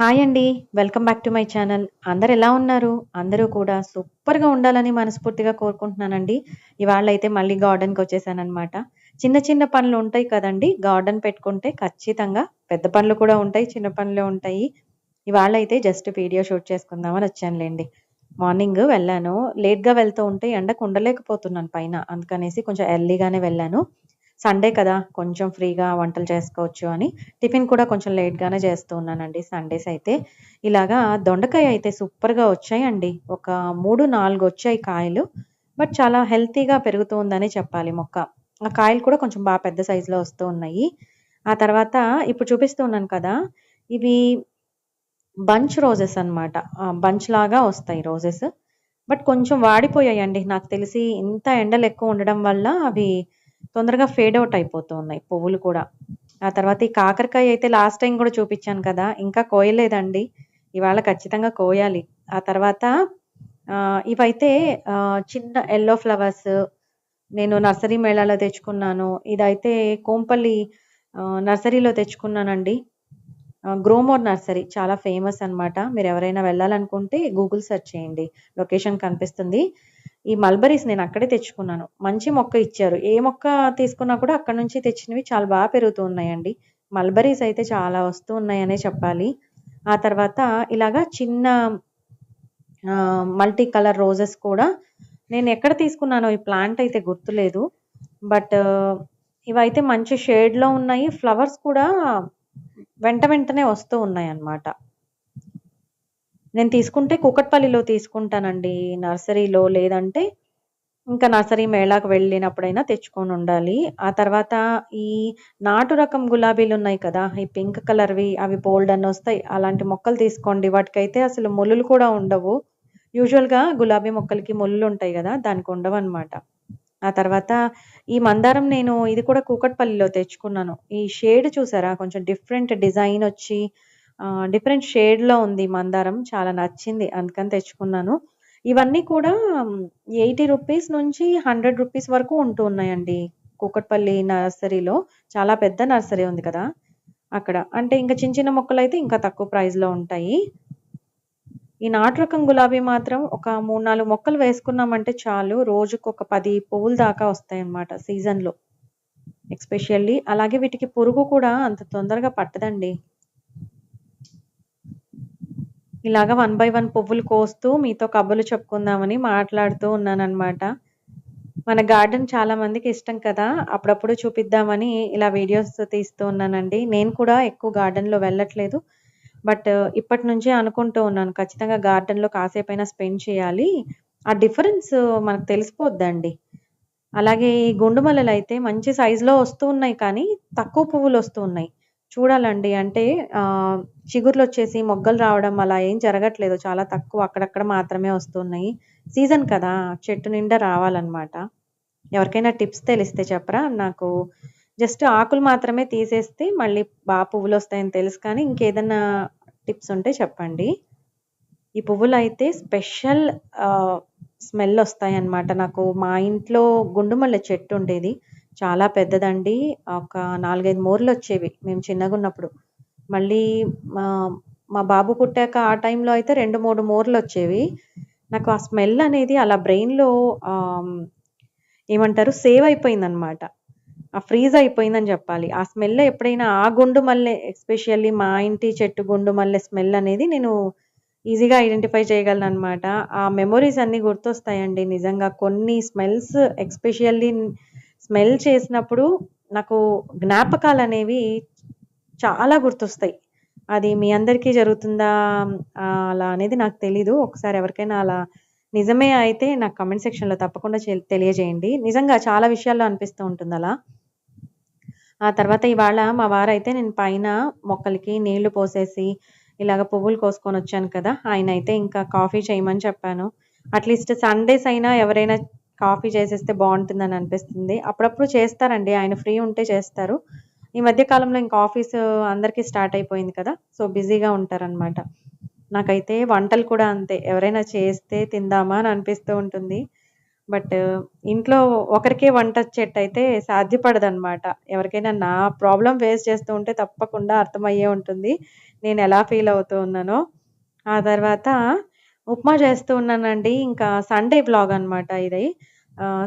Hi అండి. Welcome back to my channel. అందరు ఎలా ఉన్నారు? అందరూ కూడా సూపర్‌గా ఉండాలని మనస్ఫూర్తిగా కోరుకుంటున్నానండి. ఇవాళ అయితే మళ్ళీ గార్డెన్‌కొచ్చేసాననమాట. చిన్న చిన్న పనులు ఉంటాయి కదండి గార్డెన్ పెట్టుకుంటే ఖచ్చితంగా పెద్ద పనులు కూడా ఉంటాయి. చిన్న పనులు ఉంటాయి. ఇవాళ అయితే జస్ట్ వీడియో షూట్ చేసుకుందామని వచ్చానులేండి మార్నింగ్ వెళ్ళాను. లేట్‌గా వెళ్తూ ఉంటే ఎండకు ఉండలేకపోతున్నాను పైన. అందుకనేసి కొంచెం ఎర్లీగానే వెళ్ళాను. సండే కదా! కొంచెం ఫ్రీగా వంటలు చేసుకోవచ్చు అని టిఫిన్ కూడా కొంచెం లేట్‌గానే చేస్తూ ఉన్నానండి సండేస్ అయితే. ఇలాగా దొండకాయ అయితే సూపర్‌గా వచ్చాయండి. ఒక 3, 4 వచ్చాయి కాయలు. బట్ చాలా హెల్తీగా పెరుగుతూ చెప్పాలి మొక్క. ఆ కాయలు కూడా కొంచెం బాగా పెద్ద సైజులో వస్తూ ఉన్నాయి. ఆ తర్వాత ఇప్పుడు చూపిస్తూ ఉన్నాను కదా! ఇవి బంచ్ రోజెస్ అన్నమాట. బంచ్ లాగా వస్తాయి రోజెస్. బట్ కొంచెం వాడిపోయాయండి. నాకు తెలిసి ఇంత ఎండలు ఎక్కువ ఉండడం వల్ల అవి తొందరగా ఫేడ్ అవుట్ అయిపోతూ ఉన్నాయి పువ్వులు కూడా. ఆ తర్వాత ఈ కాకరకాయ అయితే లాస్ట్ టైం కూడా చూపించాను కదా! ఇంకా కోయలేదండి. ఇవాళ ఖచ్చితంగా కోయాలి. ఆ తర్వాత ఇవైతే చిన్న ఎల్లో ఫ్లవర్స్ నేను నర్సరీ మేళాలో తెచ్చుకున్నాను. ఇదైతే కోంపల్లి నర్సరీలో తెచ్చుకున్నానండి. గ్రోమోర్ నర్సరీ చాలా ఫేమస్ అన్నమాట. మీరెవరైనా వెళ్ళాలనుకుంటే గూగుల్ సెర్చ్ చేయండి. లొకేషన్ కనిపిస్తుంది. ఈ మల్బరీస్ నేను అక్కడే తెచ్చుకున్నాను. మంచి మొక్క ఇచ్చారు. ఏ మొక్క తీసుకున్నా కూడా అక్కడ నుంచి తెచ్చినవి చాలా బాగా పెరుగుతూ ఉన్నాయండి. మల్బరీస్ అయితే చాలా వస్తూ ఉన్నాయనే చెప్పాలి. ఆ తర్వాత ఇలాగా చిన్న మల్టీ కలర్ రోజెస్ కూడా నేను ఎక్కడ తీసుకున్నానో ఈ ప్లాంట్ అయితే గుర్తులేదు. బట్ ఇవైతే మంచి షేడ్‌లో ఉన్నాయి. ఫ్లవర్స్ కూడా వెంట వెంటనే వస్తూ ఉన్నాయి అన్నమాట నేను తీసుకుంటే కూకట్పల్లిలో తీసుకుంటానండి. నర్సరీలో లేదంటే ఇంకా నర్సరీ మేళాకు వెళ్ళినప్పుడైనా తెచ్చుకొని ఉండాలి ఆ తర్వాత ఈ నాటు రకం గులాబీలు ఉన్నాయి కదా! ఈ పింక్ కలర్‌వి అవి బోల్డ్ అని వస్తాయి అలాంటి మొక్కలు తీసుకోండి. వాటికైతే అసలు ముల్లులు కూడా ఉండవు. యూజువల్‌గా గులాబీ మొక్కలకి ముల్లులుంటాయి కదా దానికి ఉండవు అనమాట ఆ తర్వాత ఈ మందారం నేను ఇది కూడా కూకట్పల్లిలో తెచ్చుకున్నాను. ఈ షేడ్ చూసారా? కొంచెం డిఫరెంట్ డిజైన్ వచ్చి డిఫరెంట్ షేడ్‌లో ఉంది మందారం. చాలా నచ్చింది. అందుకని తెచ్చుకున్నాను. ఇవన్నీ కూడా ఎయిటీ రూపీస్ నుంచి హండ్రెడ్ రూపీస్ వరకు ఉంటూ ఉన్నాయండి. కూకట్పల్లి నర్సరీలో. చాలా పెద్ద నర్సరీ ఉంది కదా! అక్కడ. అంటే ఇంకా చిన్న చిన్న మొక్కలు అయితే ఇంకా తక్కువ ప్రైస్‌లో ఉంటాయి. ఈ నాటు రకం గులాబీ మాత్రం ఒక 3, 4 మొక్కలు వేసుకున్నామంటే చాలు. రోజుకు ఒక పది పువ్వులు దాకా వస్తాయన్నమాట సీజన్‌లో. ఎక్స్పెషల్లీ అలాగే వీటికి పురుగు కూడా అంత తొందరగా పట్టదండి. ఇలాగ వన్ బై వన్ పువ్వులు కోస్తూ మీతో కబుర్లు చెప్పుకుందామని మాట్లాడుతూ ఉన్నానన్నమాట. మన గార్డెన్ చాలా మందికి ఇష్టం కదా! అప్పుడప్పుడు చూపిద్దామని ఇలా వీడియోస్ తీస్తూ ఉన్నానండి. నేను కూడా ఎక్కువ గార్డెన్‌లో వెళ్ళట్లేదు. బట్ ఇప్పటి నుంచే అనుకుంటూ ఉన్నాను. ఖచ్చితంగా గార్డెన్‌లో కాసేపైనా స్పెండ్ చేయాలి. ఆ డిఫరెన్స్ మనకు తెలిసిపోద్దండి. అలాగే ఈ గుండు అయితే మంచి సైజులో వస్తూ ఉన్నాయి కానీ తక్కువ పువ్వులు వస్తూ ఉన్నాయి. చూడాలండి. అంటే చిగుర్లు వచ్చేసి మొగ్గలు రావడం అలా ఏం జరగట్లేదు. చాలా తక్కువ అక్కడక్కడ మాత్రమే వస్తున్నాయి. సీజన్ కదా! చెట్టు నిండా రావాలన్నమాట. ఎవరికైనా టిప్స్ తెలిస్తే చెప్పరా? నాకు జస్ట్ ఆకులు మాత్రమే తీసేస్తే మళ్ళీ బాగా పువ్వులు వస్తాయని తెలుసు కానీ ఇంకేదన్నా టిప్స్ ఉంటే చెప్పండి. ఈ పువ్వులు అయితే స్పెషల్ స్మెల్ స్మెల్ వస్తాయన్నమాట. నాకు మా ఇంట్లో గుండుమల్లె చెట్టు ఉండేది. చాలా పెద్దదండి. ఒక నాలుగైదు మోర్లు వచ్చేవి మేము చిన్నగా ఉన్నప్పుడు మళ్ళీ మా మా బాబు పుట్టాక ఆ టైంలో అయితే రెండు మూడు మోర్లు వచ్చేవి నాకు ఆ స్మెల్ అనేది అలా బ్రెయిన్‌లో ఏమంటారు సేవ్ అయిపోయిందనమాట ఆ ఫ్రీజ్ అయిపోయిందని చెప్పాలి. ఆ స్మెల్ ఎప్పుడైనా ఆ గుండు మల్లె ఎస్పెషల్లీ మా ఇంటి చెట్టు గుండు మల్లె స్మెల్ అనేది నేను ఈజీగా ఐడెంటిఫై చేయగలను అనమాట ఆ మెమొరీస్ అన్నీ గుర్తొస్తాయండి నిజంగా. కొన్ని స్మెల్స్ ఎస్పెషల్లీ స్మెల్ చేసినప్పుడు నాకు జ్ఞాపకాలు అనేవి చాలా గుర్తొస్తాయి. అది మీ అందరికీ జరుగుతుందా? అలా అనేది నాకు తెలీదు. ఒకసారి ఎవరికైనా అలా నిజమే అయితే నాకు కామెంట్ సెక్షన్‌లో తప్పకుండా తెలియజేయండి. నిజంగా చాలా విషయాల్లో అనిపిస్తూ ఉంటుంది అలా. ఆ తర్వాత ఇవాళ మా వారైతే నేను పైన మొక్కలకి నీళ్ళు పోసేసి ఇలాగ పువ్వులు కోసుకొని వచ్చాను కదా! ఆయన అయితే ఇంకా కాఫీ చేయమని చెప్పాను. అట్‌లీస్ట్ సండేస్ అయినా ఎవరైనా కాఫీ చేసేస్తే బాగుంటుందని అనిపిస్తుంది. అప్పుడప్పుడు చేస్తారండి. ఆయన ఫ్రీ ఉంటే చేస్తారు. ఈ మధ్య కాలంలో ఇంకా ఆఫీస్ అందరికీ స్టార్ట్ అయిపోయింది కదా! సో, బిజీగా ఉంటారనమాట నాకైతే వంటలు కూడా అంతే. ఎవరైనా చేస్తే తిందామా అని అనిపిస్తూ ఉంటుంది. బట్ ఇంట్లో ఒకరికే వంట వంటొచ్చేట్టయితే సాధ్యపడదనమాట. ఎవరికైనా నా ప్రాబ్లం ఫేస్ చేస్తూ ఉంటే తప్పకుండా అర్థమయ్యే ఉంటుంది. నేను ఎలా ఫీల్ అవుతూ ఉన్నానో. ఆ తర్వాత ఉప్మా చేస్తూ ఉన్నానండి. ఇంకా సండే బ్లాగ్ అనమాట ఇది.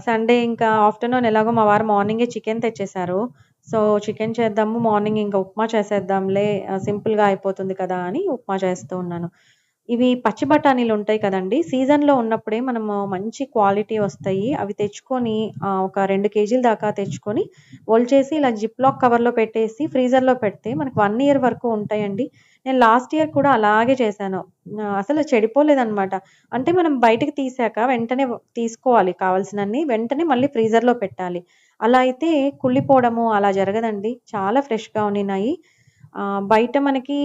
సండే ఇంకా ఆఫ్టర్‌నూన్ ఎలాగో మా వారు మార్నింగే చికెన్ తెచ్చేసారు. సో, చికెన్ చేద్దాము, మార్నింగ్ ఇంకా ఉప్మా చేసేద్దాంలే సింపుల్‌గా అయిపోతుంది కదా! అని ఉప్మా చేస్తూ ఉన్నాను. ఇవి పచ్చి బఠానీలు ఉంటాయి కదండీ! సీజన్‌లో ఉన్నప్పుడే మనము మంచి క్వాలిటీ వస్తాయి. అవి తెచ్చుకొని ఒక రెండు కేజీల దాకా తెచ్చుకొని చేసి ఇలా జిప్‌లాక్ కవర్‌లో పెట్టేసి ఫ్రీజర్‌లో పెడితే మనకు వన్ ఇయర్ వరకు ఉంటాయండి. నేను లాస్ట్ ఇయర్ కూడా అలాగే చేశాను. అసలు చెడిపోలేదనమాట. అంటే మనం బయటకు తీసాక వెంటనే తీసుకోవాలి కావాల్సినన్ని. వెంటనే మళ్ళీ ఫ్రీజర్‌లో పెట్టాలి. అలా అయితే కుళ్ళిపోవడము అలా జరగదండి. చాలా ఫ్రెష్‌గా ఉండినాయి. బయట మనకి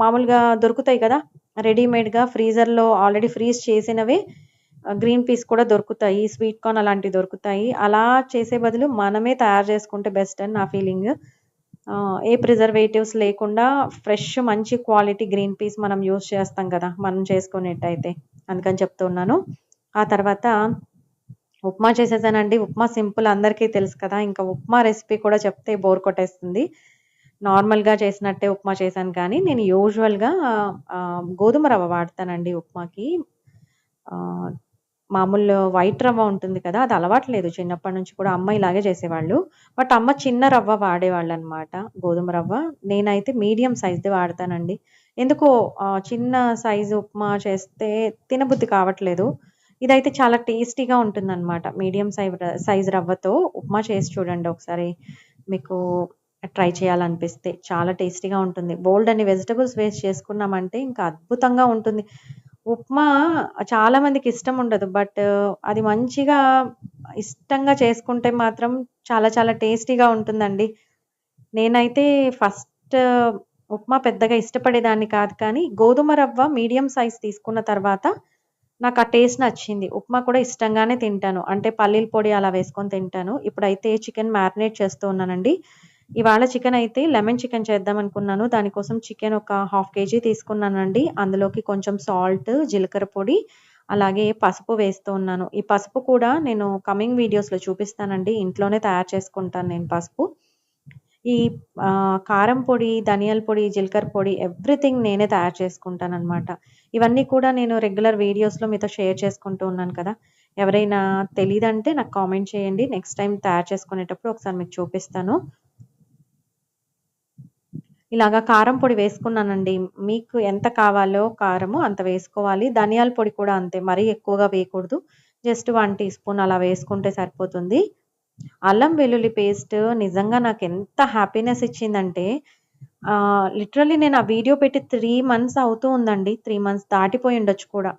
మామూలుగా దొరుకుతాయి కదా! రెడీమేడ్‌గా ఫ్రీజర్‌లో ఆల్రెడీ ఫ్రీజ్ చేసినవే గ్రీన్ పీస్ కూడా దొరుకుతాయి. స్వీట్ కార్న్ అలాంటివి దొరుకుతాయి. అలా చేసే బదులు మనమే తయారు చేసుకుంటే బెస్ట్ అని నా ఫీలింగ్. ఏ ప్రిజర్వేటివ్స్ లేకుండా ఫ్రెష్ మంచి క్వాలిటీ గ్రీన్ పీస్ మనం యూజ్ చేస్తాం కదా! మనం చేసుకునేట్టయితే. అందుకని చెప్తూ ఉన్నాను. ఆ తర్వాత ఉప్మా చేసేసానండి. ఉప్మా సింపుల్ అందరికీ తెలుసు కదా! ఇంకా ఉప్మా రెసిపీ కూడా చెప్తే బోర్ కొట్టేస్తుంది. నార్మల్‌గా చేసినట్టే ఉప్మా చేశాను కానీ నేను యూజువల్‌గా గోధుమ రవ్వ వాడతానండి ఉప్మాకి. మామూలు వైట్ రవ్వ ఉంటుంది కదా! అది అలవాటు లేదు చిన్నప్పటి నుంచి కూడా అమ్మ ఇలాగే చేసేవాళ్ళు. బట్ అమ్మ చిన్న రవ్వ వాడేవాళ్ళు అనమాట గోధుమ రవ్వ. నేనైతే మీడియం సైజ్‌ది వాడతానండి. ఎందుకో చిన్న సైజు ఉప్మా చేస్తే తినబుద్ధి కావట్లేదు. ఇదైతే చాలా టేస్టీగా ఉంటుందన్నమాట మీడియం సైజ్ సైజ్ రవ్వతో ఉప్మా చేసి చూడండి ఒకసారి. మీకు ట్రై చేయాలనిపిస్తే. చాలా టేస్టీగా ఉంటుంది. బోలెడన్ని వెజిటబుల్స్ వేస్ట్ చేసుకున్నామంటే ఇంకా అద్భుతంగా ఉంటుంది. ఉప్మా చాలా మందికి ఇష్టం ఉండదు. బట్ అది మంచిగా ఇష్టంగా చేసుకుంటే మాత్రం చాలా చాలా టేస్టీగా ఉంటుందండి. నేనైతే ఫస్ట్ ఉప్మా పెద్దగా ఇష్టపడేదాన్ని కాదు కానీ గోధుమ రవ్వ మీడియం సైజ్ తీసుకున్న తర్వాత నాకు ఆ టేస్ట్ నచ్చింది. ఉప్మా కూడా ఇష్టంగానే తింటాను. అంటే పల్లీల పొడి అలా వేసుకొని తింటాను. ఇప్పుడైతే చికెన్ మ్యారినేట్ చేస్తూ ఉన్నానండి. ఇవాళ చికెన్ అయితే లెమన్ చికెన్ చేద్దాం అనుకున్నాను. దానికోసం చికెన్ ఒక హాఫ్ కేజీ తీసుకున్నానండి. అందులోకి కొంచెం సాల్ట్, జీలకర్ర పొడి, అలాగే పసుపు వేస్తూ ఉన్నాను. ఈ పసుపు కూడా నేను కమింగ్ వీడియోస్‌లో చూపిస్తానండి. ఇంట్లోనే తయారు చేసుకుంటాను నేను పసుపు. ఈ కారం పొడి, ధనియాల పొడి, జీలకర్ర పొడి ఎవ్రీథింగ్ నేనే తయారు చేసుకుంటాననమాట. ఇవన్నీ కూడా నేను రెగ్యులర్ వీడియోస్‌లో మీతో షేర్ చేసుకుంటూ ఉన్నాను కదా! ఎవరైనా తెలీదంటే నాకు కామెంట్ చేయండి. నెక్స్ట్ టైం తయారు చేసుకునేటప్పుడు ఒకసారి మీకు చూపిస్తాను. ఇలాగా కారం పొడి వేసుకున్నానండి. మీకు ఎంత కావాలో కారము అంత వేసుకోవాలి. ధనియాల పొడి కూడా అంతే. మరీ ఎక్కువగా వేయకూడదు. జస్ట్ వన్ టీ స్పూన్ అలా వేసుకుంటే సరిపోతుంది. అల్లం వెల్లుల్లి పేస్ట్ నిజంగా నాకు ఎంత హ్యాపీనెస్ ఇచ్చిందంటే ఆహ్, లిటరల్లీ నేను ఆ వీడియో పెట్టి త్రీ మంత్స్ అవుతూ ఉందండి. త్రీ మంత్స్ దాటిపోయి ఉండొచ్చు కూడా.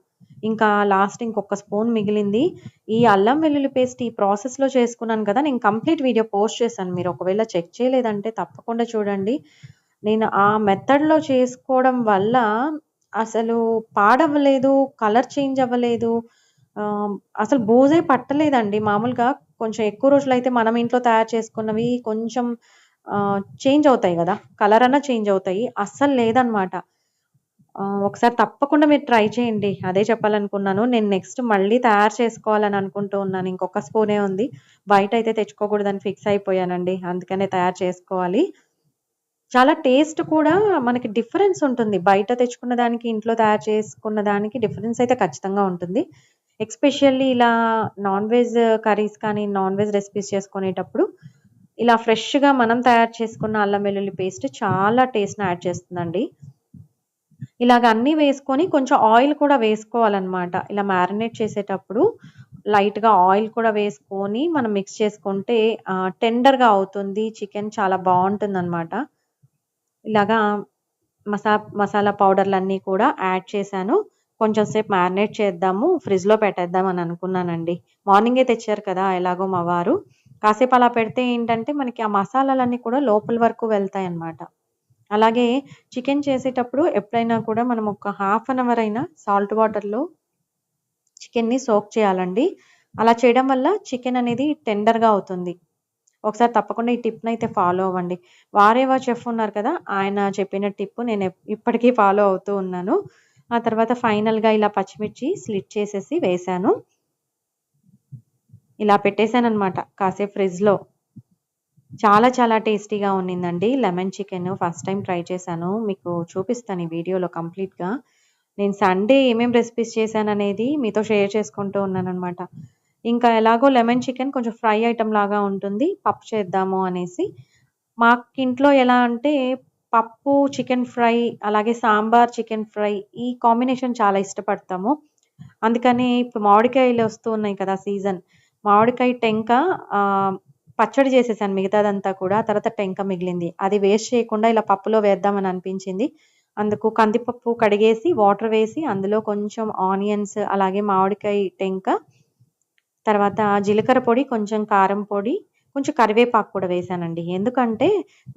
ఇంకా లాస్ట్ ఇంకొక స్పూన్ మిగిలింది. ఈ అల్లం వెల్లుల్లి పేస్ట్ ఈ ప్రాసెస్‌లో చేసుకున్నాను కదా! నేను కంప్లీట్ వీడియో పోస్ట్ చేశాను. మీరు ఒకవేళ చెక్ చేయలేదంటే తప్పకుండా చూడండి. నేను ఆ మెథడ్‌లో చేసుకోవడం వల్ల అసలు పాడవ్వలేదు, కలర్ చేంజ్ అవ్వలేదు. ఆహ్, అసలు బూజే పట్టలేదండి. మామూలుగా కొంచెం ఎక్కువ రోజులైతే మనం ఇంట్లో తయారు చేసుకున్నవి కొంచెం ఆహ్, చేంజ్ అవుతాయి గదా! కలర్ అన్నా చేంజ్ అవుతాయి. అస్సలు లేదనమాట. ఆహ్, ఒకసారి తప్పకుండా మీరు ట్రై చేయండి. అదే చెప్పాలనుకున్నాను. నేను నెక్స్ట్ మళ్ళీ తయారు చేసుకోవాలని అనుకుంటూ ఉన్నాను. ఇంకొక స్పూనే ఉంది. బయటైతే తెచ్చుకోకూడదని ఫిక్స్ అయిపోయానండి. అందుకనే తయారు చేసుకోవాలి. చాలా టేస్ట్ కూడా మనకి డిఫరెన్స్ ఉంటుంది. బయట తెచ్చుకున్న దానికి, ఇంట్లో తయారు చేసుకున్న దానికి డిఫరెన్స్ అయితే ఖచ్చితంగా ఉంటుంది. ఎస్పెషల్లీ ఇలా నాన్ వెజ్ కర్రీస్ కానీ, నాన్ వెజ్ రెసిపీస్ చేసుకునేటప్పుడు ఇలా ఫ్రెష్‌గా మనం తయారు చేసుకున్న అల్లం వెల్లుల్లి పేస్ట్ చాలా టేస్ట్‌ని యాడ్ చేస్తుందండి. ఇలాగ అన్నీ వేసుకొని కొంచెం ఆయిల్ కూడా వేసుకోవాలనమాట. ఇలా మ్యారినేట్ చేసేటప్పుడు లైట్‌గా ఆయిల్ కూడా వేసుకొని మనం మిక్స్ చేసుకుంటే టెండర్‌గా అవుతుంది. చికెన్ చాలా బావుంటుందనమాట. ఇలాగా మసా మసాలా పౌడర్‌లన్నీ కూడా యాడ్ చేశాను. కొంచెం సేపు మ్యారినేట్ చేద్దాము. ఫ్రిడ్జ్‌లో పెట్టేద్దాం అని అనుకున్నానండి. మార్నింగే తెచ్చారు కదా! ఎలాగో మా వారు. కాసేపు అలా పెడితే ఏంటంటే మనకి ఆ మసాలాలన్నీ కూడా లోపల వరకు వెళ్తాయి అన్నమాట అలాగే చికెన్ చేసేటప్పుడు ఎప్పుడైనా కూడా మనం ఒక హాఫ్ అన్ అవర్ అయినా సాల్ట్ వాటర్‌లో చికెన్‌ని సోక్ చేయాలండి. అలా చేయడం వల్ల చికెన్ అనేది టెండర్‌గా అవుతుంది. ఒకసారి తప్పకుండా ఈ టిప్ని అయితే ఫాలో అవ్వండి. వారేవా చెఫ్ ఉన్నారు కదా! ఆయన చెప్పిన టిప్ నేను ఇప్పటికీ ఫాలో అవుతూ ఉన్నాను. ఆ తర్వాత ఫైనల్‌గా ఇలా పచ్చిమిర్చి స్లిట్ చేసేసి వేశాను. ఇలా పెట్టేసాననమాట కాసేపు ఫ్రిడ్జ్‌లో. చాలా చాలా టేస్టీగా ఉన్నిందండి lemon chicken first time try చేశాను. మీకు చూపిస్తాను ఈ వీడియోలో కంప్లీట్‌గా. నేను సండే ఏమేం రెసిపీస్ చేశాననేది మీతో షేర్ చేసుకుంటూ ఉన్నాను అనమాట ఇంకా ఎలాగో లెమన్ చికెన్ కొంచెం ఫ్రై ఐటమ్ లాగా ఉంటుంది. పప్పు చేద్దాము అనేసి. మాకింట్లో ఎలా అంటే పప్పు, చికెన్ ఫ్రై, అలాగే సాంబార్, చికెన్ ఫ్రై ఈ కాంబినేషన్ చాలా ఇష్టపడతాము. అందుకని ఇప్పుడు మామిడికాయలు వస్తూ ఉన్నాయి కదా సీజన్. మామిడికాయ టెంక పచ్చడి చేసేసాను మిగతాదంతా కూడా. తర్వాత టెంక మిగిలింది. అది వేస్ట్ చేయకుండా ఇలా పప్పులో వేద్దామని అనిపించింది. అందుకు కందిపప్పు కడిగేసి, వాటర్ వేసి, అందులో కొంచెం ఆనియన్స్, అలాగే మామిడికాయ టెంక, తర్వాత జీలకర్ర పొడి, కొంచెం కారం పొడి, కొంచెం కరివేపాకు కూడా వేశానండి. ఎందుకంటే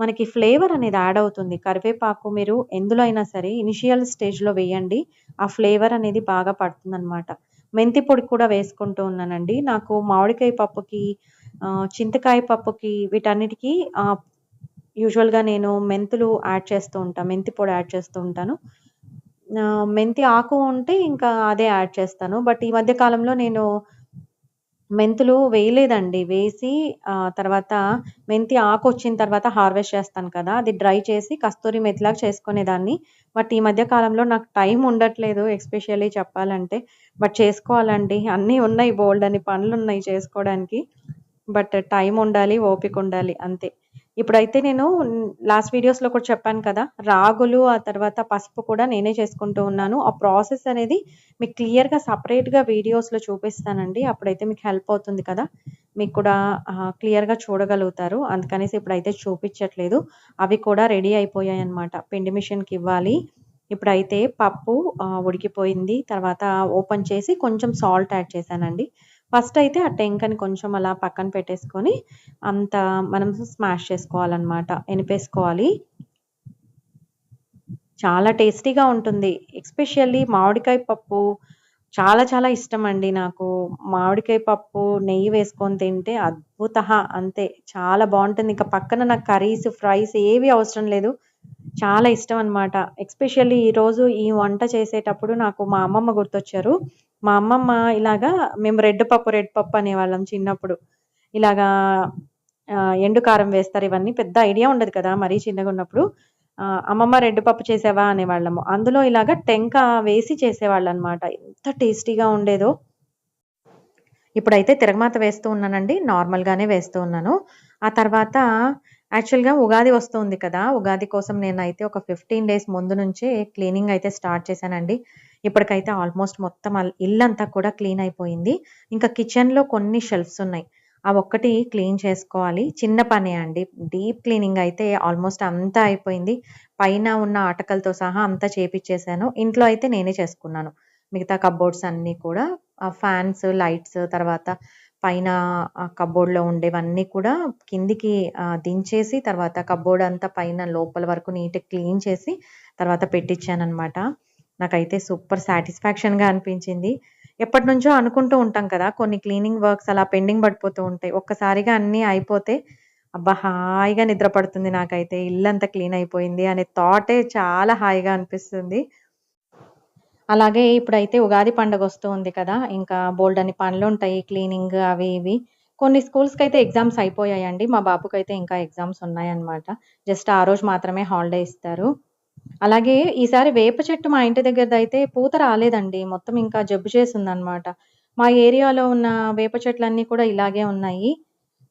మనకి ఫ్లేవర్ అనేది యాడ్ అవుతుంది. కరివేపాకు మీరు ఎందులో అయినా సరే ఇనిషియల్ స్టేజ్‌లో వేయండి. ఆ ఫ్లేవర్ అనేది బాగా పడుతుందనమాట. మెంతి పొడి కూడా వేసుకుంటూ ఉన్నానండి. నాకు మామిడికాయ పప్పుకి, చింతకాయ పప్పుకి వీటన్నిటికీ యూజువల్‌గా నేను మెంతులు యాడ్ చేస్తూ ఉంటాను మెంతి పొడి యాడ్ చేస్తూ ఉంటాను. మెంతి ఆకు ఉంటే ఇంకా అదే యాడ్ చేస్తాను. బట్ ఈ మధ్య కాలంలో నేను మెంతులు వేయలేదండి. వేసి తర్వాత మెంతి ఆకు వచ్చిన తర్వాత హార్వెస్ట్ చేస్తాను కదా! అది డ్రై చేసి కస్తూరి మేతిలాగా చేసుకునేదాన్ని. బట్ ఈ మధ్య కాలంలో నాకు టైం ఉండట్లేదు ఎస్పెషల్లీ చెప్పాలంటే. బట్ చేసుకోవాలండి. అన్నీ ఉన్నాయి బోల్డ్ అనే పనులు ఉన్నాయి చేసుకోవడానికి. బట్ టైం ఉండాలి, ఓపిక ఉండాలి అంతే. ఇప్పుడైతే నేను లాస్ట్ వీడియోస్‌లో కూడా చెప్పాను కదా! రాగులు, ఆ తర్వాత పసుపు కూడా నేనే చేసుకుంటూ ఉన్నాను. ఆ ప్రాసెస్ అనేది మీకు క్లియర్‌గా సపరేట్గా వీడియోస్‌లో చూపిస్తానండి. అప్పుడైతే మీకు హెల్ప్ అవుతుంది కదా! మీకు కూడా క్లియర్‌గా చూడగలుగుతారు. అందుకనేసి ఇప్పుడైతే చూపించట్లేదు. అవి కూడా రెడీ అయిపోయాయన్నమాట. పిండి మిషన్‌కి ఇవ్వాలి. ఇప్పుడైతే పప్పు ఉడికిపోయింది. తర్వాత ఓపెన్ చేసి కొంచెం సాల్ట్ యాడ్ చేశానండి. ఫస్ట్ అయితే ఆ టెంకని కొంచెం అలా పక్కన పెట్టేసుకొని, అంత మనం స్మాష్ చేసుకోవాలన్నమాట. ఎనిపేసుకోవాలి. చాలా టేస్టీగా ఉంటుంది. ఎస్పెషల్లీ మామిడికాయ పప్పు చాలా చాలా ఇష్టం అండి నాకు. మామిడికాయ పప్పు, నెయ్యి వేసుకొని తింటే అద్భుత అంతే. చాలా బాగుంటుంది ఇంకా పక్కన నాకు కర్రీస్, ఫ్రైస్ ఏవి అవసరం లేదు. చాలా ఇష్టం అనమాట. ఎస్పెషల్లీ ఈరోజు ఈ వంట చేసేటప్పుడు నాకు మా అమ్మమ్మ గుర్తొచ్చారు. మా అమ్మమ్మ ఇలాగా మేము రెడ్ పప్పు, రెడ్ పప్పు అనేవాళ్ళం చిన్నప్పుడు. ఇలాగా ఎండు కారం వేస్తారు ఇవన్నీ పెద్ద ఐడియా ఉండదు కదా! మరీ చిన్నగా ఉన్నప్పుడు "అమ్మమ్మ రెడ్ పప్పు చేసేవా అనేవాళ్ళము. అందులో ఇలాగా టెంక వేసి చేసేవాళ్ళనమాట. ఎంత టేస్టీగా ఉండేదో. ఇప్పుడైతే తిరగమాత వేస్తూ ఉన్నానండి. నార్మల్‌గానే వేస్తూ ఉన్నాను. ఆ తర్వాత యాక్చువల్‌గా ఉగాది వస్తుంది కదా! ఉగాది కోసం నేనైతే ఒక 15 డేస్ ముందు నుంచే క్లీనింగ్ అయితే స్టార్ట్ చేశానండి. ఇప్పటికైతే ఆల్మోస్ట్ మొత్తం ఇల్లంతా కూడా క్లీన్ అయిపోయింది. ఇంకా కిచెన్‌లో కొన్ని షెల్ఫ్స్ ఉన్నాయి. అవొక్కటి క్లీన్ చేసుకోవాలి. చిన్న పనే అండి. డీప్ క్లీనింగ్ అయితే ఆల్మోస్ట్ అంతా అయిపోయింది. పైన ఉన్న ఆటకలతో సహా అంతా చేపిచ్చేసాను. ఇంట్లో అయితే నేనే చేసుకున్నాను. మిగతా కప్‌బోర్డ్స్ అన్నీ కూడా ఫ్యాన్స్, లైట్స్ తర్వాత పైన ఆహ్, ఉండేవన్నీ కూడా కిందికి దించేసి తర్వాత కప్‌బోర్డ్ అంతా పైన లోపల వరకు నీట్‌గా క్లీన్ చేసి తర్వాత పెట్టిచ్చాననమాట. నాకైతే సూపర్ సాటిస్ఫాక్షన్‌గా అనిపించింది. ఎప్పటి నుంచో అనుకుంటూ ఉంటాం కదా! కొన్ని క్లీనింగ్ వర్క్స్ అలా పెండింగ్ పడిపోతూ ఉంటాయి. ఒక్కసారిగా అన్నీ అయిపోతే అబ్బా! హాయిగా నిద్ర పడుతుంది నాకైతే. ఇల్లంతా క్లీన్ అయిపోయింది అనే థాటే చాలా హాయిగా అనిపిస్తుంది. అలాగే ఇప్పుడైతే ఉగాది పండగొస్తూ ఉంది కదా! ఇంకా బోల్డని పనులు ఉంటాయి క్లీనింగ్ అవి ఇవి. కొన్ని స్కూల్స్‌కైతే ఎగ్జామ్స్ అయిపోయాయండి. మా బాబుకైతే ఇంకా ఎగ్జామ్స్ ఉన్నాయన్నమాట. జస్ట్ ఆ రోజు మాత్రమే హాలిడే ఇస్తారు. అలాగే ఈసారి వేప చెట్టు మా ఇంటి దగ్గరదైతే పూత రాలేదండి. మొత్తం ఇంకా జబ్బు చేసుందన్నమాట. మా ఏరియాలో ఉన్న వేప చెట్లన్నీ కూడా ఇలాగే ఉన్నాయి.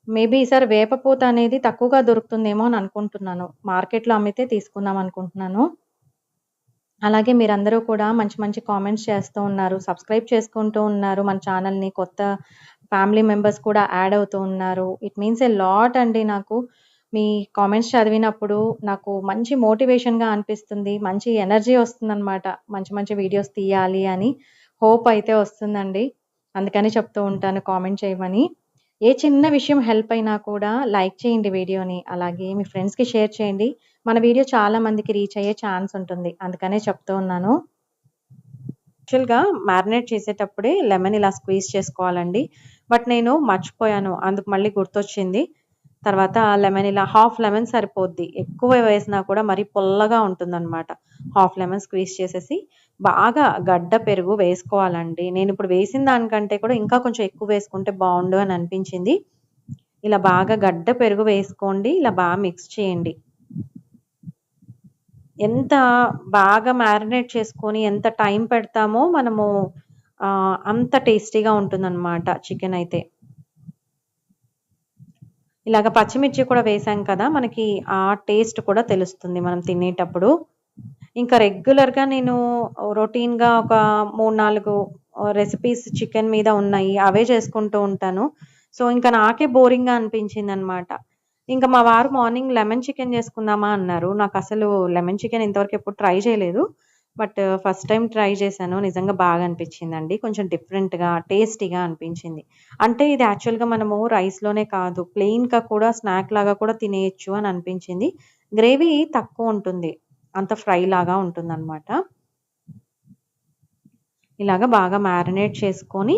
మేబీ ఈసారి వేప పూత అనేది తక్కువగా దొరుకుతుందేమో అని అనుకుంటున్నాను. మార్కెట్‌లో అమ్మితే తీసుకుందాం అనుకుంటున్నాను. అలాగే మీరందరూ కూడా మంచి మంచి కామెంట్స్ చేస్తూ ఉన్నారు. సబ్స్క్రైబ్ చేసుకుంటూ ఉన్నారు మన ఛానెల్‌ని. కొత్త ఫ్యామిలీ మెంబర్స్ కూడా యాడ్ అవుతూ ఉన్నారు. ఇట్ మీన్స్ ఎ లాట్ అండి నాకు. మీ కామెంట్స్ చదివినప్పుడు నాకు మంచి మోటివేషన్‌గా అనిపిస్తుంది. మంచి ఎనర్జీ వస్తుందన్నమాట. మంచి మంచి వీడియోస్ తీయాలి అని హోప్ అయితే వస్తుందండి. అందుకని చెప్తూ ఉంటాను కామెంట్ చేయమని. ఏ చిన్న విషయం హెల్ప్ అయినా కూడా లైక్ చేయండి వీడియోని. అలాగే మీ ఫ్రెండ్స్‌కి షేర్ చేయండి. మన వీడియో చాలా మందికి రీచ్ అయ్యే ఛాన్స్ ఉంటుంది. అందుకనే చెప్తూ ఉన్నాను. యాక్చువల్‌గా మ్యారినేట్ చేసేటప్పుడే లెమన్ ఇలా స్క్వీజ్ చేసుకోవాలండి. బట్ నేను మర్చిపోయాను. అందుకు మళ్ళీ గుర్తొచ్చింది. తర్వాత లెమన్ ఇలా హాఫ్ లెమన్ సరిపోద్ది. ఎక్కువ వేసినా కూడా మరీ పుల్లగా ఉంటుందన్నమాట హాఫ్ లెమన్ స్క్వీజ్ చేసేసి బాగా గడ్డ పెరుగు వేసుకోవాలండి. నేను ఇప్పుడు వేసిన దానికంటే కూడా ఇంకా కొంచెం ఎక్కువ వేసుకుంటే బాగుండు అని అనిపించింది. ఇలా బాగా గడ్డ పెరుగు వేసుకోండి. ఇలా బాగా మిక్స్ చేయండి. ఎంత బాగా మ్యారినేట్ చేసుకొని ఎంత టైం పెడతామో మనము అంత టేస్టీగా ఉంటుందన్నమాట చికెన్ అయితే. ఇలాగ పచ్చిమిర్చి కూడా వేసాం కదా! మనకి ఆ టేస్ట్ కూడా తెలుస్తుంది మనం తినేటప్పుడు. ఇంకా రెగ్యులర్‌గా నేను రొటీన్‌గా ఒక మూడు నాలుగు రెసిపీస్ చికెన్ మీద ఉన్నాయి. అవే చేసుకుంటూ ఉంటాను. సో, ఇంకా నాకే బోరింగ్‌గా అనిపించిందనమాట. ఇంకా మా వారు మార్నింగ్ లెమన్ చికెన్ చేసుకుందామా అన్నారు. నాకు అసలు లెమన్ చికెన్ ఇంతవరకు ఎప్పుడు ట్రై చేయలేదు. బట్ ఫస్ట్ టైం ట్రై చేశాను. నిజంగా బాగా అనిపించిందండి. కొంచెం డిఫరెంట్‌గా, టేస్టీగా అనిపించింది. అంటే ఇది యాక్చువల్‌గా మనము రైస్‌లోనే కాదు ప్లెయిన్‌గా కూడా స్నాక్ లాగా కూడా తినేయొచ్చు అని అనిపించింది. గ్రేవీ తక్కువ ఉంటుంది. అంత ఫ్రై లాగా ఉంటుందనమాట. ఇలాగ బాగా మ్యారినేట్ చేసుకొని,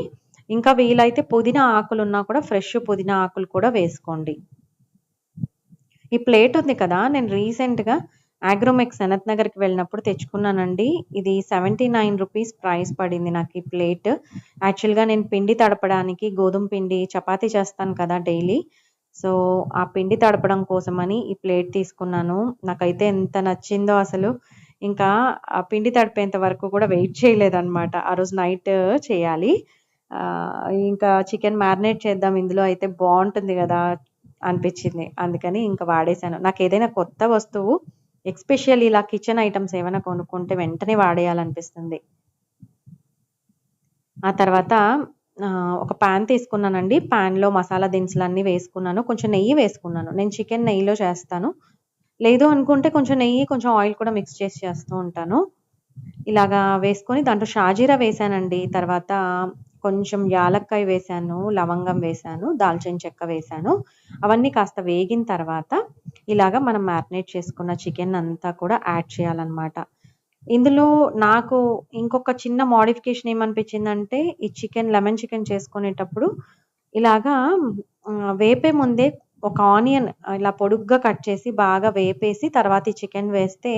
ఇంకా వీలైతే పుదీనా ఆకులు ఉన్నా కూడా ఫ్రెష్ పుదీనా ఆకులు కూడా వేసుకోండి. ఈ ప్లేట్ ఉంది కదా! నేను రీసెంట్‌గా అగ్రోమెక్స్ సనత్ నగర్‌కి వెళ్ళినప్పుడు తెచ్చుకున్నానండి. ఇది సెవెంటీ నైన్ రూపీస్ ప్రైస్ పడింది నాకు ఈ ప్లేట్. యాక్చువల్‌గా నేను పిండి తడపడానికి గోధుమ పిండి చపాతీ చేస్తాను కదా డైలీ. సో, ఆ పిండి తడపడం కోసమని ఈ ప్లేట్ తీసుకున్నాను. నాకైతే ఎంత నచ్చిందో అసలు. ఇంకా ఆ పిండి తడిపేంత వరకు కూడా వెయిట్ చేయలేదనమాట. ఆ రోజు నైట్ చేయాలి. ఇంకా చికెన్ మ్యారినేట్ చేద్దాం ఇందులో అయితే బాగుంటుంది కదా అనిపించింది. అందుకని ఇంకా వాడేశాను. ఏదైనా కొత్త వస్తువు ఎక్స్పెషల్ ఇలా కిచెన్ ఐటమ్స్ ఏమైనా కొనుక్కుంటే వెంటనే వాడేయాలనిపిస్తుంది. ఆ తర్వాత ఒక పాన్ తీసుకున్నానండి. ప్యాన్లో మసాలా దినుసులన్నీ వేసుకున్నాను. కొంచెం నెయ్యి వేసుకున్నాను. నేను చికెన్ నెయ్యిలో చేస్తాను. లేదు అనుకుంటే కొంచెం నెయ్యి, కొంచెం ఆయిల్ కూడా మిక్స్ చేసి చేస్తూ ఉంటాను. ఇలాగా వేసుకొని దాంట్లో షాజీరా వేసానండి తర్వాత కొంచెం యాలక్కాయ వేశాను, లవంగం వేశాను, దాల్చిన చెక్క వేశాను. అవన్నీ కాస్త వేగిన తర్వాత ఇలాగ మనం మ్యారినేట్ చేసుకున్న చికెన్ అంతా కూడా యాడ్ చేయాలన్నమాట ఇందులో నాకు ఇంకొక చిన్న మోడిఫికేషన్ ఏమనిపించిందంటే, ఈ చికెన్ లెమన్ చికెన్ చేసుకునేటప్పుడు ఇలాగా వేపే ముందే ఒక ఆనియన్ ఇలా పొడుగ్గా కట్ చేసి బాగా వేపేసి తర్వాత ఈ చికెన్ వేస్తే,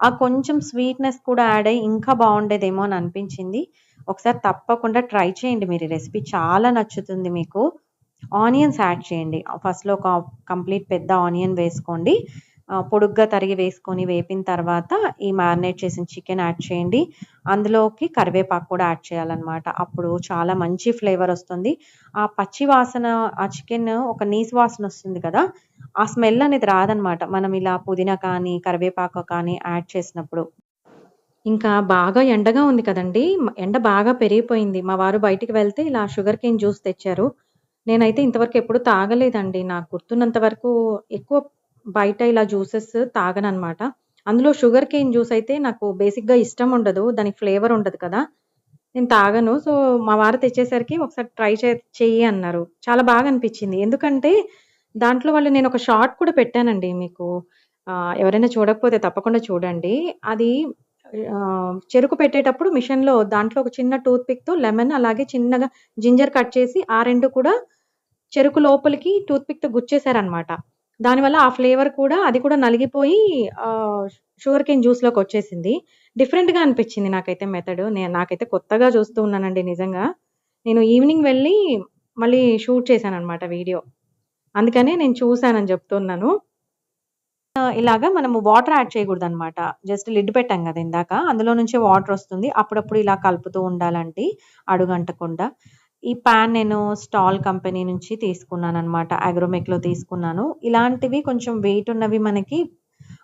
ఆ కొంచెం స్వీట్‌నెస్ కూడా యాడ్ అయ్యి ఇంకా బాగుండేదేమో అని అనిపించింది. ఒకసారి తప్పకుండా ట్రై చేయండి మీరు ఈ రెసిపీ చాలా నచ్చుతుంది మీకు. ఆనియన్స్ యాడ్ చేయండి. ఫస్ట్‌లో ఒక కంప్లీట్ పెద్ద ఆనియన్ వేసుకోండి. పొడుగ్గా తరిగి వేసుకొని వేపిన తర్వాత ఈ మ్యారినేట్ చేసిన చికెన్ యాడ్ చేయండి. అందులోకి కరివేపాకు కూడా యాడ్ చేయాలన్నమాట అప్పుడు చాలా మంచి ఫ్లేవర్ వస్తుంది. ఆ పచ్చి వాసన ఆ చికెన్ ఒక నీసు వాసన వస్తుంది కదా! ఆ స్మెల్ అనేది రాదనమాట. మనం ఇలా పుదీనా కానీ, కరివేపాకు కానీ యాడ్ చేసినప్పుడు. ఇంకా బాగా ఎండగా ఉంది కదండి ఎండ బాగా పెరిగిపోయింది. మా వారు బయటికి వెళ్తే ఇలా షుగర్ కేన్ జ్యూస్ తెచ్చారు. నేనైతే ఇంతవరకు ఎప్పుడు తాగలేదండి. నాకు గుర్తున్నంత వరకు ఎక్కువ బయట ఇలా జ్యూసెస్ తాగననమాట. అందులో షుగర్ కేన్ జ్యూస్ అయితే నాకు బేసిక్‌గా ఇష్టం ఉండదు. దానికి ఫ్లేవర్ ఉండదు కదా! నేను తాగను. సో, మా వారు తెచ్చేసరికి ఒకసారి ట్రై చే చెయ్యి అన్నారు. చాలా బాగా అనిపించింది. ఎందుకంటే దాంట్లో వాళ్ళు నేను ఒక షార్ట్ కూడా పెట్టానండి మీకు. ఎవరైనా చూడకపోతే తప్పకుండా చూడండి. అది చెరుకు పెట్టేటప్పుడు మిషన్‌లో దాంట్లో ఒక చిన్న టూత్ పిక్‌తో లెమన్ అలాగే చిన్నగా జింజర్ కట్ చేసి ఆ రెండు కూడా చెరుకు లోపలికి టూత్ పిక్‌తో గుచ్చేసారనమాట. దానివల్ల ఆ ఫ్లేవర్ కూడా అది కూడా నలిగిపోయి షుగర్ కేన్ జ్యూస్‌లోకొచ్చేసింది. డిఫరెంట్‌గా అనిపించింది నాకైతే మెథడ్. నేను నాకైతే కొత్తగా చూస్తూ ఉన్నానండి నిజంగా. నేను ఈవినింగ్ వెళ్ళి మళ్ళీ షూట్ చేశాను అనమాట వీడియో. అందుకనే నేను చూశానని చెప్తున్నాను. ఇలాగా ఇలాగ మనము వాటర్ యాడ్ చేయకూడదు అనమాట జస్ట్ లిడ్ పెట్టాం కదా ఇందాక. అందులో నుంచే వాటర్ వస్తుంది. అప్పుడప్పుడు ఇలా కలుపుతూ ఉండాలండి అడుగంటకుండా. ఈ పాన్ నేను స్టాల్ కంపెనీ నుంచి తీసుకున్నాను అనమాట అగ్రోమెక్‌లో తీసుకున్నాను. ఇలాంటివి కొంచెం వెయిట్ ఉన్నవి మనకి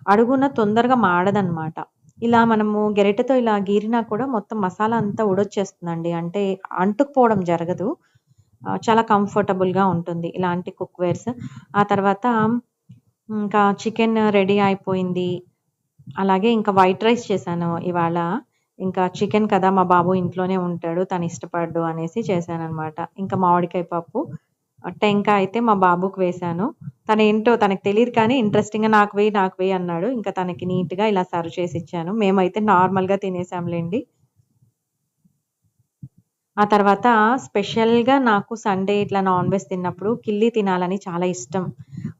అడుగున తొందరగా మాడదనమాట. ఇలా మనము గెరిటతో ఇలా గీరినా కూడా మొత్తం మసాలా అంతా ఉడొచ్చేస్తుందండి అంటే అంటుకుపోవడం జరగదు. చాలా కంఫర్టబుల్‌గా ఉంటుంది ఇలాంటి కుక్‌వేర్స్. ఆ తర్వాత ఇంకా చికెన్ రెడీ అయిపోయింది. అలాగే ఇంకా వైట్ రైస్ చేశాను ఇవాళ. ఇంకా చికెన్ కదా! మా బాబు ఇంట్లోనే ఉంటాడు. తను ఇష్టపడ్డు అనేసి చేశాననమాట. ఇంకా మామిడికాయ పప్పు, టెంకాయ అయితే మా బాబుకి వేశాను. తనేంటో తనకి తెలీదు కానీ ఇంట్రెస్టింగ్‌గా నాకు వెయ్యి, నాకు వెయ్యి అన్నాడు. ఇంకా తనకి నీట్‌గా ఇలా సర్వ్ చేసి ఇచ్చాను. మేమైతే నార్మల్‌గా తినేసాంలెండి. ఆ తర్వాత స్పెషల్‌గా నాకు సండే ఇట్లా నాన్ వెజ్ తిన్నప్పుడు కిల్లి తినాలని చాలా ఇష్టం.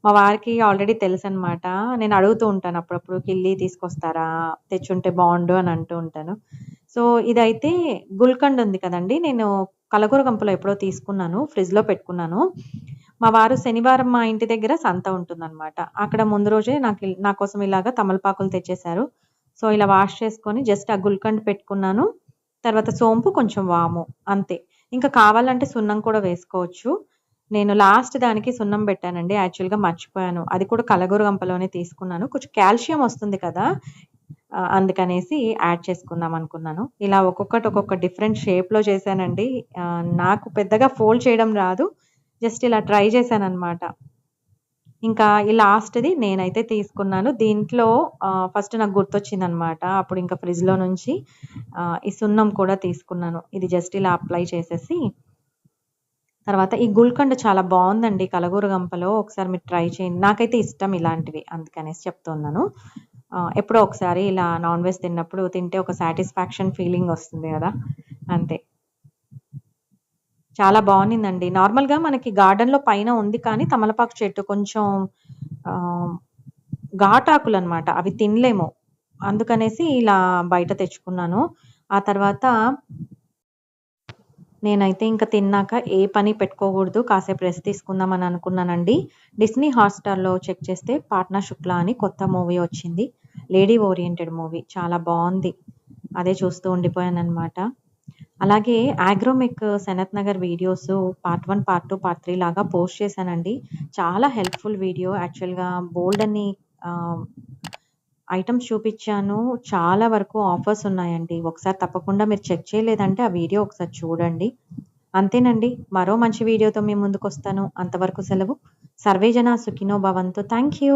మా వారికి ఆల్రెడీ తెలుసు అనమాట నేను అడుగుతూ ఉంటాను అప్పుడప్పుడు కిల్లి తీసుకొస్తారా? తెచ్చుంటే బాగుండు అని అంటూ ఉంటాను. సో, ఇదైతే గుల్కండ్ ఉంది కదండి నేను కలగూర గంపలో ఎప్పుడో తీసుకున్నాను. ఫ్రిడ్జ్‌లో పెట్టుకున్నాను. మా వారు శనివారం మా ఇంటి దగ్గర సంత ఉంటుందనమాట. అక్కడ ముందు రోజే నాకు నా కోసం ఇలాగ తమలపాకులు తెచ్చేశారు. సో, ఇలా వాష్ చేసుకొని జస్ట్ ఆ గుల్కండ్ పెట్టుకున్నాను. తర్వాత సోంపు, కొంచెం వాము అంతే. ఇంకా కావాలంటే సున్నం కూడా వేసుకోవచ్చు. నేను లాస్ట్ దానికి సున్నం పెట్టానండి. యాక్చువల్‌గా మర్చిపోయాను. అది కూడా కలగూరగంపలోనే తీసుకున్నాను. కొంచెం కాల్షియం వస్తుంది కదా! అందుకనేసి యాడ్ చేసుకుందాం అనుకున్నాను. ఇలా ఒక్కొక్కటి ఒక్కొక్క డిఫరెంట్ షేప్‌లో చేశానండి. నాకు పెద్దగా ఫోల్డ్ చేయడం రాదు. జస్ట్ ఇలా ట్రై చేశాను అనమాట ఇంకా ఈ లాస్ట్‌ది నేనైతే తీసుకున్నాను. దీంట్లో ఫస్ట్ నాకు గుర్తొచ్చిందనమాట. అప్పుడు ఇంకా ఫ్రిడ్జ్‌లో నుంచి ఈ సున్నం కూడా తీసుకున్నాను. ఇది జస్ట్ ఇలా అప్లై చేసేసి తర్వాత ఈ గుల్కండ్ చాలా బావుందండి కలగూరగంపలో. ఒకసారి మీరు ట్రై చేయండి. నాకైతే ఇష్టం ఇలాంటివి. అందుకనేసి చెప్తున్నాను. ఎప్పుడో ఒకసారి ఇలా నాన్ వెజ్ తిన్నప్పుడు తింటే ఒక సాటిస్ఫాక్షన్ ఫీలింగ్ వస్తుంది కదా అంతే. చాలా బావుండిందండి. నార్మల్‌గా మనకి గార్డెన్‌లో పైన ఉంది కానీ తమలపాకు చెట్టు కొంచెం ఘాటాకులు అనమాట అవి తినలేము. అందుకనేసి ఇలా బయట తెచ్చుకున్నాను. ఆ తర్వాత నేనైతే ఇంక తిన్నాక ఏ పని పెట్టుకోకూడదు. కాసేపు రెస్ట్ తీసుకుందాం అని అనుకున్నానండి. డిస్నీ హాట్‌స్టార్‌లో చెక్ చేస్తే 'పాట్నా శుక్లా' అని కొత్త మూవీ వచ్చింది. Lady oriented movie. చాలా బాగుంది అదే చూస్తూ ఉండిపోయాను అనమాట అలాగే Agromech Sanath Nagar videos part one part two part three లాగా పోస్ట్ చేశానండి. చాలా హెల్ప్‌ఫుల్ వీడియో యాక్చువల్‌గా బోల్డ్ అని ఐటమ్స్ చూపించాను చాలా వరకు ఆఫర్స్ ఉన్నాయండి. ఒకసారి తప్పకుండా మీరు చెక్ చేయలేదంటే ఆ వీడియో ఒకసారి చూడండి. అంతేనండి. మరో మంచి వీడియోతో మీ ముందుకొస్తాను. అంతవరకు సెలవు. సర్వేజన సుఖినో భవంతు. Thank you.